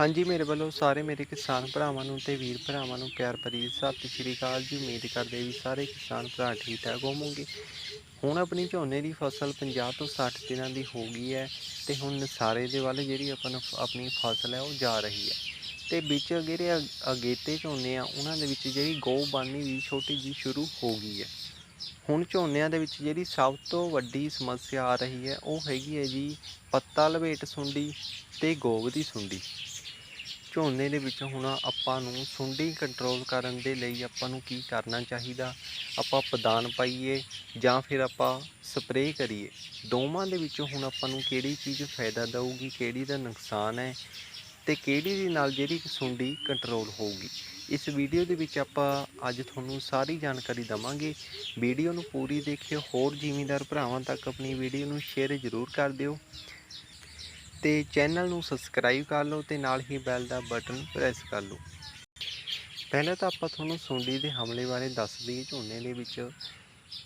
ਹਾਂਜੀ, ਮੇਰੇ ਵੱਲੋਂ ਸਾਰੇ ਮੇਰੇ ਕਿਸਾਨ ਭਰਾਵਾਂ ਨੂੰ ਤੇ ਵੀਰ ਭਰਾਵਾਂ ਨੂੰ ਪਿਆਰ ਭਰੀ ਸਤਿ ਸ਼੍ਰੀ ਅਕਾਲ ਜੀ। ਉਮੀਦ ਕਰਦੇ ਵੀ ਸਾਰੇ ਕਿਸਾਨ ਭਰਾ ਠੀਕ ਠਾਕ ਹੋਵੋਗੇ। ਹੁਣ ਆਪਣੀ ਝੋਨੇ ਦੀ ਫਸਲ 50 ਤੋਂ 60 ਦਿਨਾਂ ਦੀ ਹੋ ਗਈ ਹੈ ਤੇ ਹੁਣ ਨਸਾਰੇ ਦੇ ਵੱਲ ਜਿਹੜੀ ਆਪਾਂ ਆਪਣੀ ਫਸਲ ਹੈ ਉਹ ਜਾ ਰਹੀ ਹੈ। ਤੇ ਵਿੱਚ ਜਿਹੜੇ ਅ- ਅਗੇਤੇ ਝੋਨੇ ਆ, ਉਹਨਾਂ ਦੇ ਵਿੱਚ ਜਿਹੜੀ ਗਊ ਬਾਨੀ ਵੀ ਛੋਟੀ ਜੀ ਸ਼ੁਰੂ ਹੋ ਗਈ ਹੈ। ਹੁਣ ਝੋਨਿਆਂ ਦੇ ਵਿੱਚ ਜਿਹੜੀ ਸਭ ਤੋਂ ਵੱਡੀ ਸਮੱਸਿਆ ਆ ਰਹੀ ਹੈ, ਉਹ ਹੈਗੀ ਹੈ ਜੀ ਪੱਤਾ ਲਵੇਟ ਸੁੰਡੀ ਤੇ ਗੋਬ ਦੀ ਸੁੰਡੀ। ਝੋਨੇ ਦੇ ਵਿੱਚ ਹੁਣ ਆਪਾਂ ਨੂੰ ਸੁੰਡੀ ਕੰਟਰੋਲ ਕਰਨ ਦੇ ਲਈ ਆਪਾਂ ਨੂੰ ਕੀ ਕਰਨਾ ਚਾਹੀਦਾ? ਆਪਾਂ ਪਦਾਨ ਪਾਈਏ ਜਾਂ ਫਿਰ ਆਪਾਂ ਸਪਰੇਅ ਕਰੀਏ? ਦੋਵਾਂ ਦੇ ਵਿੱਚੋਂ ਹੁਣ ਆਪਾਂ ਨੂੰ ਕਿਹੜੀ ਚੀਜ਼ ਫਾਇਦਾ ਦਊਗੀ, ਕਿਹੜੀ ਦਾ ਨੁਕਸਾਨ ਹੈ ਤੇ ਕਿਹੜੀ ਦੇ ਨਾਲ ਜਿਹੜੀ ਸੁੰਡੀ ਕੰਟਰੋਲ ਹੋਊਗੀ? ਇਸ ਵੀਡੀਓ ਦੇ ਵਿੱਚ ਆਪਾਂ ਅੱਜ ਤੁਹਾਨੂੰ ਸਾਰੀ ਜਾਣਕਾਰੀ ਦਵਾਂਗੇ। ਵੀਡੀਓ ਨੂੰ ਪੂਰੀ ਦੇਖਿਓ, ਹੋਰ ਜ਼ਿਮੀਂਦਾਰ ਭਰਾਵਾਂ ਤੱਕ ਆਪਣੀ ਵੀਡੀਓ ਨੂੰ ਸ਼ੇਅਰ ਜ਼ਰੂਰ ਕਰ ਦਿਓ। ਤੇ ਚੈਨਲ ਨੂੰ ਸਬਸਕ੍ਰਾਈਬ ਕਰ ਲਓ ਤੇ ਨਾਲ ਹੀ ਬੈਲ ਦਾ ਬਟਨ ਪ੍ਰੈਸ ਕਰ ਲਓ। ਪਹਿਲਾਂ ਤਾਂ ਆਪਾਂ ਤੁਹਾਨੂੰ ਸੁੰਡੀ ਦੇ ਹਮਲੇ ਬਾਰੇ ਦੱਸ ਦਈਏ, ਝੋਨੇ ਦੇ ਵਿੱਚ।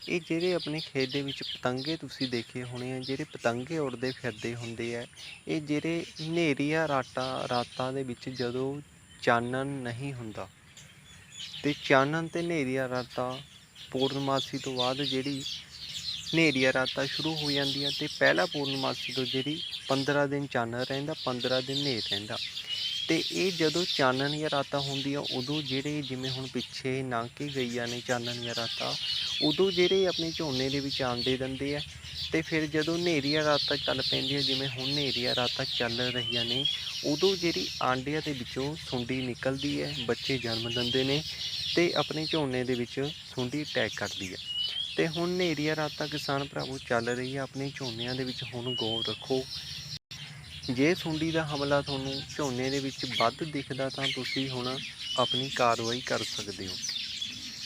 ਇਹ ਜਿਹੜੇ ਆਪਣੇ ਖੇਤ ਦੇ ਵਿੱਚ ਪਤੰਗੇ ਤੁਸੀਂ ਦੇਖੇ ਹੋਣੇ ਆ, ਜਿਹੜੇ ਪਤੰਗੇ ਉੜਦੇ ਫਿਰਦੇ ਹੁੰਦੇ ਆ, ਇਹ ਜਿਹੜੇ ਹਨੇਰੀਆਂ ਰਾਤਾਂ ਰਾਤਾਂ ਦੇ ਵਿੱਚ ਜਦੋਂ ਚਾਨਣ ਨਹੀਂ ਹੁੰਦਾ, ਤੇ ਚਾਨਣ ਤੇ ਹਨੇਰੀਆਂ ਰਾਤਾਂ ਪੂਰਨਮਾਸੀ ਤੋਂ ਬਾਅਦ ਜਿਹੜੀ ਹਨੇਰੀਆਂ ਰਾਤਾਂ ਸ਼ੁਰੂ ਹੋ ਜਾਂਦੀਆਂ ਤੇ ਪਹਿਲਾ ਪੂਰਨਮਾਸੀ ਤੋਂ ਜਿਹੜੀ 15 ਦਿਨ ਚਾਨਣ ਰਹਿੰਦਾ 15 ਦਿਨ ਹਨੇਰ ਰਹਿੰਦਾ। ਤੇ ਇਹ ਜਦੋਂ ਚਾਨਣ ਦੀਆਂ ਰਾਤਾਂ ਹੁੰਦੀਆਂ, ਉਦੋਂ ਜਿਹੜੇ ਜਿਵੇਂ ਹੁਣ ਪਿੱਛੇ ਲੰਘ ਕੇ ਗਈਆਂ ਨੇ ਚਾਨਣ ਜਾਂ ਰਾਤਾਂ, ਉਦੋਂ ਜਿਹੜੇ ਆਪਣੇ ਝੋਨੇ ਦੇ ਵਿੱਚ ਆਂਡੇ ਦਿੰਦੇ ਆ, ਤੇ ਫਿਰ ਜਦੋਂ ਹਨੇਰੀਆਂ ਰਾਤਾਂ ਚੱਲ ਪੈਂਦੀਆਂ, ਜਿਵੇਂ ਹੁਣ ਹਨੇਰੀਆਂ ਰਾਤਾਂ ਚੱਲ ਰਹੀਆਂ ਨੇ, ਉਦੋਂ ਜਿਹੜੀ ਆਂਡਿਆਂ ਦੇ ਵਿੱਚੋਂ ਸੁੰਡੀ ਨਿਕਲਦੀ ਹੈ, ਬੱਚੇ ਜਨਮ ਦਿੰਦੇ ਨੇ ਤੇ ਆਪਣੇ ਝੋਨੇ ਦੇ ਵਿੱਚ ਸੁੰਡੀ ਅਟੈਕ ਕਰਦੀ ਹੈ। ਤੇ ਹੁਣ ਹਨੇਰੀਆਂ ਰਾਤਾਂ ਕਿਸਾਨ ਭਰਾਵੋ, ਚੱਲ ਰਹੀ ਹੈ ਆਪਣੇ ਝੋਨਿਆਂ ਦੇ ਵਿੱਚ। ਹੁਣ ਗੌਰ ਰੱਖੋ, ਜੇ ਸੁੰਡੀ ਦਾ ਹਮਲਾ ਤੁਹਾਨੂੰ ਝੋਨੇ ਦੇ ਵਿੱਚ ਵੱਧ ਦਿਖਦਾ ਤਾਂ ਤੁਸੀਂ ਹੁਣ ਆਪਣੀ ਕਾਰਵਾਈ ਕਰ ਸਕਦੇ ਹੋ।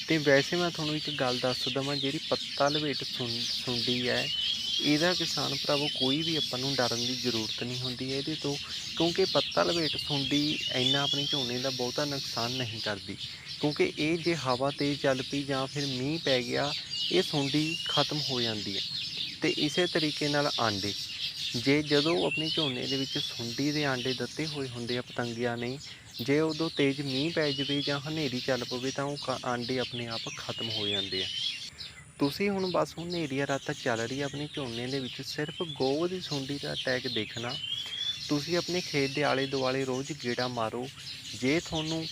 ਤੇ ਵੈਸੇ ਮੈਂ ਤੁਹਾਨੂੰ ਇੱਕ ਗੱਲ ਦੱਸ ਦਵਾਂ, ਜਿਹੜੀ ਪੱਤਾ ਲਵੇਟ ਸੁੰ- ਸੁੰਡੀ ਹੈ ਇਹਦਾ ਕਿਸਾਨ ਭਰਾਵੋ ਕੋਈ ਵੀ ਆਪਾਂ ਨੂੰ ਡਰਨ ਦੀ ਜ਼ਰੂਰਤ ਨਹੀਂ ਹੁੰਦੀ ਇਹਦੇ ਤੋਂ, ਕਿਉਂਕਿ ਪੱਤਾ ਲਵੇਟ ਸੁੰਡੀ ਇੰਨਾ ਆਪਣੇ ਝੋਨੇ ਦਾ ਬਹੁਤਾ ਨੁਕਸਾਨ ਨਹੀਂ ਕਰਦੀ। ਕਿਉਂਕਿ ਇਹ ਜੇ ਹਵਾ ਤੇਜ਼ ਚੱਲ ਪਈ ਜਾਂ ਫਿਰ ਮੀਂਹ ਪੈ ਗਿਆ, ਇਹ ਸੁੰਡੀ ਖਤਮ ਹੋ ਜਾਂਦੀ ਹੈ। ਤੇ ਇਸੇ ਤਰੀਕੇ ਨਾਲ ਆਂਡੇ। ਜੇ ਜਦੋਂ ਆਪਣੇ ਝੋਨੇ ਦੇ ਵਿੱਚ ਸੁੰਡੀ ਦੇ ਆਂਡੇ ਦਿੱਤੇ ਹੋਏ ਹੁੰਦੇ ਆ ਪਤੰਗਿਆਂ ਨੇ, ਜੇ ਉਦੋਂ ਤੇਜ਼ ਮੀਂਹ ਪੈ ਜਾਵੇ ਜਾਂ ਹਨੇਰੀ ਚੱਲ ਪਵੇ ਤਾਂ ਉਹ ਕ- ਆਂਡੇ ਆਪਣੇ ਆਪ ਖਤਮ ਹੋ ਜਾਂਦੇ ਆ। ਤੁਸੀਂ ਹੁਣ ਬਸ ਹੁਣ ਹਨੇਰੀਆਂ ਰਾਤਾਂ ਚੱਲ ਰਹੀ ਹੈ ਆਪਣੇ ਝੋਨੇ ਦੇ ਵਿੱਚ। ਸਿਰਫ ਗੋਹ ਦੀ ਸੁੰਡੀ ਦਾ ਅਟੈਕ ਦੇਖਣਾ। ਤੁਸੀਂ ਆਪਣੇ ਖੇਤ ਦੇ ਆਲੇ ਦੁਆਲੇ ਰੋਜ਼ ਗੇੜਾ ਮਾਰੋ। ਜੇ ਤੁਹਾਨੂੰ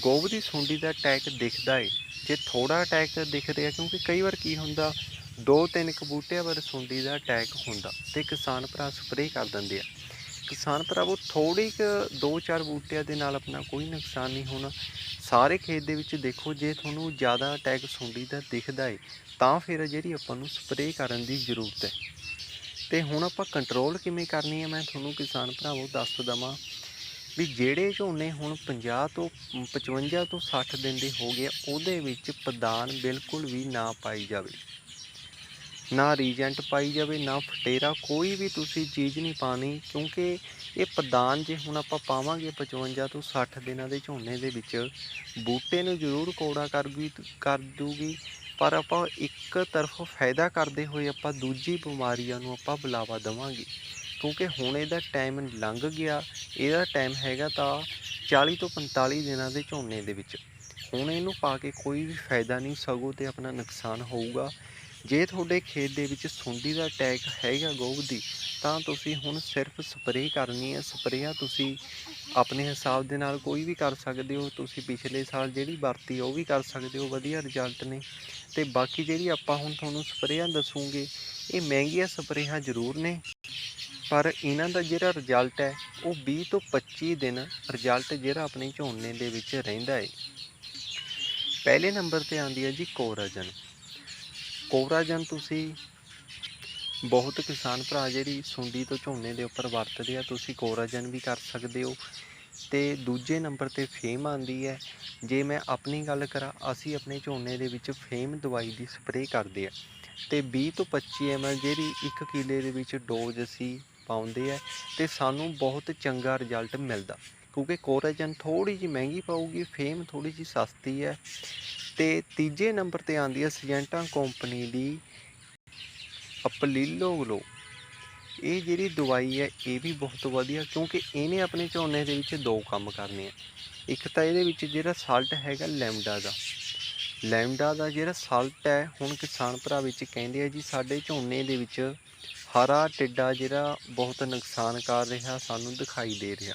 ਗੋਬ ਦੀ ਸੁੰਡੀ ਦਾ ਅਟੈਕ ਦਿਖਦਾ ਏ, ਜੇ ਥੋੜਾ ਅਟੈਕ ਦਿਖ ਰਿਹਾ, ਕਿਉਂਕਿ ਕਈ ਵਾਰ ਕੀ ਹੁੰਦਾ ਦੋ ਤਿੰਨ ਕੁ ਬੂਟਿਆਂ ਪਰ ਸੁੰਡੀ ਦਾ ਅਟੈਕ ਹੁੰਦਾ ਤੇ ਕਿਸਾਨ ਭਰਾ ਸਪਰੇਅ ਕਰ ਦਿੰਦੇ ਆ। ਕਿਸਾਨ ਭਰਾਵੋ ਥੋੜੀ ਕੁ ਦੋ ਚਾਰ ਬੂਟਿਆਂ ਦੇ ਨਾਲ ਆਪਣਾ ਕੋਈ ਨੁਕਸਾਨ ਨਹੀਂ ਹੋਣਾ। ਸਾਰੇ ਖੇਤ ਦੇ ਵਿੱਚ ਦੇਖੋ, ਜੇ ਤੁਹਾਨੂੰ ਜ਼ਿਆਦਾ ਅਟੈਕ ਸੁੰਡੀ ਦਾ ਦਿਖਦਾ ਏ, ਤਾਂ ਫਿਰ ਜਿਹੜੀ ਆਪਾਂ ਨੂੰ ਸਪਰੇਅ ਕਰਨ ਦੀ ਜ਼ਰੂਰਤ ਹੈ ਤੇ ਹੁਣ ਆਪਾਂ ਕੰਟਰੋਲ ਕਿਵੇਂ ਕਰਨੀ ਹੈ ਮੈਂ ਤੁਹਾਨੂੰ ਕਿਸਾਨ ਭਰਾਵੋ ਦੱਸ ਦਵਾਂ ਵੀ ਜਿਹੜੇ ਝੋਨੇ ਹੁਣ 50 ਤੋਂ 55 ਤੋਂ 60 ਦਿਨ ਦੇ ਹੋ ਗਏ ਉਹਦੇ ਵਿੱਚ ਪਦਾਨ ਬਿਲਕੁਲ ਵੀ ਨਾ ਪਾਈ ਜਾਵੇ। ਨਾ ਰੀਜੈਂਟ ਪਾਈ ਜਾਵੇ, ਨਾ ਫਟੇਰਾ, ਕੋਈ ਵੀ ਤੁਸੀਂ ਚੀਜ਼ ਨਹੀਂ ਪਾਣੀ ਕਿਉਂਕਿ ਇਹ ਪ੍ਰਦਾਨ ਜੇ ਹੁਣ ਆਪਾਂ ਪਾਵਾਂਗੇ 55 ਤੋਂ 60 ਦਿਨਾਂ ਦੇ ਝੋਨੇ ਦੇ ਵਿੱਚ, ਬੂਟੇ ਨੂੰ ਜ਼ਰੂਰ ਕੋੜਾ ਕਰ ਗਈ ਕਰ ਦੂਗੀ, ਪਰ ਆਪਾਂ ਇੱਕ ਤਰਫ ਫਾਇਦਾ ਕਰਦੇ ਹੋਏ ਆਪਾਂ ਦੂਜੀ ਬਿਮਾਰੀਆਂ ਨੂੰ ਆਪਾਂ ਬੁਲਾਵਾ ਦੇਵਾਂਗੇ। ਕਿਉਂਕਿ ਹੁਣ ਇਹਦਾ ਟਾਈਮ ਲੰਘ ਗਿਆ, ਇਹਦਾ ਟਾਈਮ ਹੈਗਾ ਤਾਂ 40 ਤੋਂ 45 ਦਿਨਾਂ ਦੇ ਝੋਨੇ ਦੇ ਵਿੱਚ। ਹੁਣ ਇਹਨੂੰ ਪਾ ਕੇ ਕੋਈ ਵੀ ਫਾਇਦਾ ਨਹੀਂ, ਸਗੋਂ ਤੇ ਆਪਣਾ ਨੁਕਸਾਨ ਹੋਊਗਾ। ਜੇ ਤੁਹਾਡੇ ਖੇਤ ਦੇ ਵਿੱਚ ਸੁੰਡੀ ਦਾ ਅਟੈਕ ਹੈਗਾ ਗੋਬ ਦੀ, ਤਾਂ ਤੁਸੀਂ ਹੁਣ ਸਿਰਫ ਸਪਰੇਅ ਕਰਨੀ ਹੈ। ਸਪਰੇਅ ਤੁਸੀਂ ਆਪਣੇ ਹਿਸਾਬ ਦੇ ਨਾਲ ਕੋਈ ਵੀ ਕਰ ਸਕਦੇ ਹੋ। ਤੁਸੀਂ ਪਿਛਲੇ ਸਾਲ ਜਿਹੜੀ ਵਰਤੀ ਉਹ ਵੀ ਕਰ ਸਕਦੇ ਹੋ। ਵਧੀਆ ਰਿਜ਼ਲਟ ਨੇ। ਤੇ ਬਾਕੀ ਜਿਹੜੀ ਆਪਾਂ ਹੁਣ ਤੁਹਾਨੂੰ ਸਪਰੇਆਂ ਦੱਸੂਗੇ, ਇਹ ਮਹਿੰਗੀਆਂ ਸਪਰੇਆਂ ਜ਼ਰੂਰ ਨੇ। ਪਰ ਇਹਨਾਂ ਦਾ ਜਿਹੜਾ ਰਿਜ਼ਲਟ ਹੈ, ਉਹ 20 ਤੋਂ 25 ਦਿਨ ਰਿਜ਼ਲਟ ਜਿਹੜਾ ਆਪਣੇ ਝੋਨੇ ਦੇ ਵਿੱਚ ਰਹਿੰਦਾ ਹੈ। ਪਹਿਲੇ ਨੰਬਰ ਤੇ ਆਉਂਦੀ ਹੈ ਜੀ ਕੋਰਾਜਨ। ਕੋਰਾਜਨ ਤੁਸੀਂ ਬਹੁਤ ਕਿਸਾਨ ਭਰਾ ਜਿਹੜੀ ਸੁੰਡੀ ਤੋਂ ਝੋਨੇ ਦੇ ਉੱਪਰ ਵਰਤਦੇ ਆ, ਤੁਸੀਂ ਕੋਰਾਜਨ ਵੀ ਕਰ ਸਕਦੇ ਹੋ। ਤੇ ਦੂਜੇ ਨੰਬਰ ਤੇ ਫੇਮ ਆਂਦੀ ਹੈ। ਜੇ ਮੈਂ ਆਪਣੀ ਗੱਲ ਕਰਾਂ, ਅਸੀਂ ਆਪਣੇ ਝੋਨੇ ਦੇ ਵਿੱਚ ਫੇਮ ਦਵਾਈ ਦੀ ਸਪਰੇਅ ਕਰਦੇ ਆ। ਤੇ 20 ਤੋਂ 25 ml ਜਿਹੜੀ 1 ਕਿਲੇ ਦੇ ਵਿੱਚ ਡੋਜ਼ ਅਸੀਂ ਪਾਉਂਦੇ ਆ ਤੇ ਸਾਨੂੰ ਬਹੁਤ ਚੰਗਾ ਰਿਜ਼ਲਟ ਮਿਲਦਾ। ਕਿਉਂਕਿ ਕੋਰਾਜਨ ਥੋੜੀ ਜਿਹੀ ਮਹਿੰਗੀ ਪਾਊਗੀ, ਫੇਮ ਥੋੜੀ ਜਿਹੀ ਸਸਤੀ ਹੈ। ਤੇ ਤੀਜੇ ਨੰਬਰ ਤੇ ਆਂਦੀ ਹੈ ਸੀਜੈਂਟਾ ਕੰਪਨੀ ਦੀ ਅਪਲੀਲੋ ਗਲੋ ਇਹ ਜਿਹੜੀ ਦਵਾਈ ਹੈ, ਇਹ ਵੀ ਬਹੁਤ ਵਧੀਆ, ਕਿਉਂਕਿ ਇਹਨੇ ਆਪਣੇ ਝੋਨੇ ਦੇ ਵਿੱਚ ਦੋ ਕੰਮ ਕਰਨੇ ਆ। ਇੱਕ ਤਾਂ ਇਹਦੇ ਵਿੱਚ ਜਿਹੜਾ ਸਾਲਟ ਹੈਗਾ ਲੈਮਡਾ ਦਾ। ਲੈਮਡਾ ਦਾ ਜਿਹੜਾ ਸਾਲਟ ਹੈ, ਹੁਣ ਕਿਸਾਨ ਭਰਾ ਵਿੱਚ ਕਹਿੰਦੇ ਆ ਜੀ, ਸਾਡੇ ਝੋਨੇ ਦੇ ਵਿੱਚ ਹਰਾ ਟਿੱਡਾ ਜਿਹੜਾ ਬਹੁਤ ਨੁਕਸਾਨ ਕਰ ਰਿਹਾ, ਸਾਨੂੰ ਦਿਖਾਈ ਦੇ ਰਿਹਾ।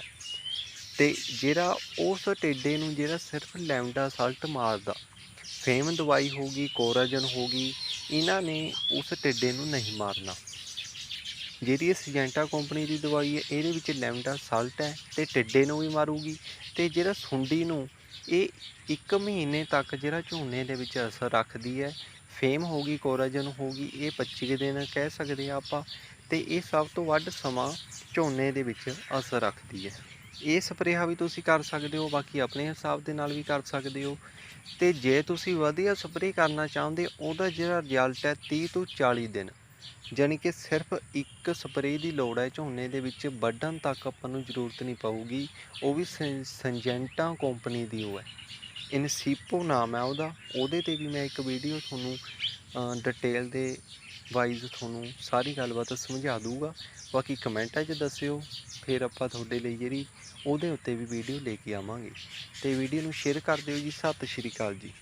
ਤੇ ਜਿਹੜਾ ਉਸ ਟਿੱਡੇ ਨੂੰ ਜਿਹੜਾ ਸਿਰਫ ਲੈਮਡਾ ਸਾਲਟ ਮਾਰਦਾ ਫੇਮ ਦਵਾਈ ਹੋਗੀ ਕੋਰਾਜਨ ਹੋਗੀ ਇਹਨਾਂ ਨੇ ਉਸ ਟਿੱਡੇ ਨੂੰ ਨਹੀਂ ਮਾਰਨਾ। ਜਿਹੜੀ ਇਹ ਸਿਜੈਂਟਾ ਕੰਪਨੀ ਦੀ ਦਵਾਈ ਹੈ, ਇਹਦੇ ਵਿੱਚ ਲੈਮਡਾ ਸਾਲਟ ਹੈ ਤੇ ਟਿੱਡੇ ਨੂੰ ਵੀ ਮਾਰੂਗੀ ਤੇ ਜਿਹੜਾ ਸੁੰਡੀ ਨੂੰ ਇਹ ਇੱਕ ਮਹੀਨੇ ਤੱਕ ਜਿਹੜਾ ਝੋਨੇ ਦੇ ਵਿੱਚ ਅਸਰ ਰੱਖਦੀ ਹੈ, ਫੇਮ ਹੋਗੀ ਕੋਰਾਜਨ ਹੋਗੀ ਇਹ 25 ਕੁ ਦਿਨ ਕਹਿ ਸਕਦੇ ਆ ਆਪਾਂ ਤੇ ਇਹ ਸਭ ਤੋਂ ਵੱਧ ਸਮਾਂ ਝੋਨੇ ਦੇ ਵਿੱਚ ਅਸਰ ਰੱਖਦੀ ਹੈ। ਇਹ ਸਪਰੇਹਾ ਵੀ ਤੁਸੀਂ ਕਰ ਸਕਦੇ ਹੋ, ਬਾਕੀ ਆਪਣੇ ਹਿਸਾਬ ਦੇ ਨਾਲ ਵੀ ਕਰ ਸਕਦੇ ਹੋ। ਤੇ ਜੇ ਤੁਸੀਂ ਵਧੀਆ ਸਪਰੇਅ ਕਰਨਾ ਚਾਹੁੰਦੇ, ਉਹਦਾ ਜਿਹੜਾ ਰਿਜ਼ਲਟ ਹੈ 30 ਤੋਂ 40 ਦਿਨ। ਯਾਨੀ ਕਿ ਸਿਰਫ ਇੱਕ ਸਪਰੇਅ ਦੀ ਲੋੜ ਹੈ ਝੋਨੇ ਦੇ ਵਿੱਚ, ਵੱਢਣ ਤੱਕ ਆਪਾਂ ਨੂੰ ਜ਼ਰੂਰਤ ਨਹੀਂ ਪਊਗੀ। ਉਹ ਵੀ ਸੰ- ਸੰਜੈਂਟਾ ਕੰਪਨੀ ਦੀ ਉਹ ਹੈ। ਇਨਸੀਪੋ ਨਾਮ ਹੈ ਉਹਦਾ। ਉਹਦੇ ਤੇ ਵੀ ਮੈਂ ਇੱਕ ਵੀਡੀਓ ਤੁਹਾਨੂੰ ਡਿਟੇਲ ਦੇ ਵਾਈਜ਼ ਤੁਹਾਨੂੰ ਸਾਰੀ ਗੱਲਬਾਤ ਸਮਝਾ ਦੂੰਗਾ। ਬਾਕੀ ਕਮੈਂਟਾਂ 'ਚ ਦੱਸਿਓ। ਫਿਰ ਆਪਾਂ ਤੁਹਾਡੇ ਲਈ ਜਿਹੜੀ ਉਹਦੇ ਉੱਤੇ ਵੀ ਵੀਡੀਓ ਲੈ ਕੇ ਆਵਾਂਗੇ। ਤੇ ਵੀਡੀਓ ਨੂੰ ਸ਼ੇਅਰ ਕਰ ਦਿਓ ਜੀ। ਸਤਿ ਸ਼੍ਰੀ ਅਕਾਲ ਜੀ।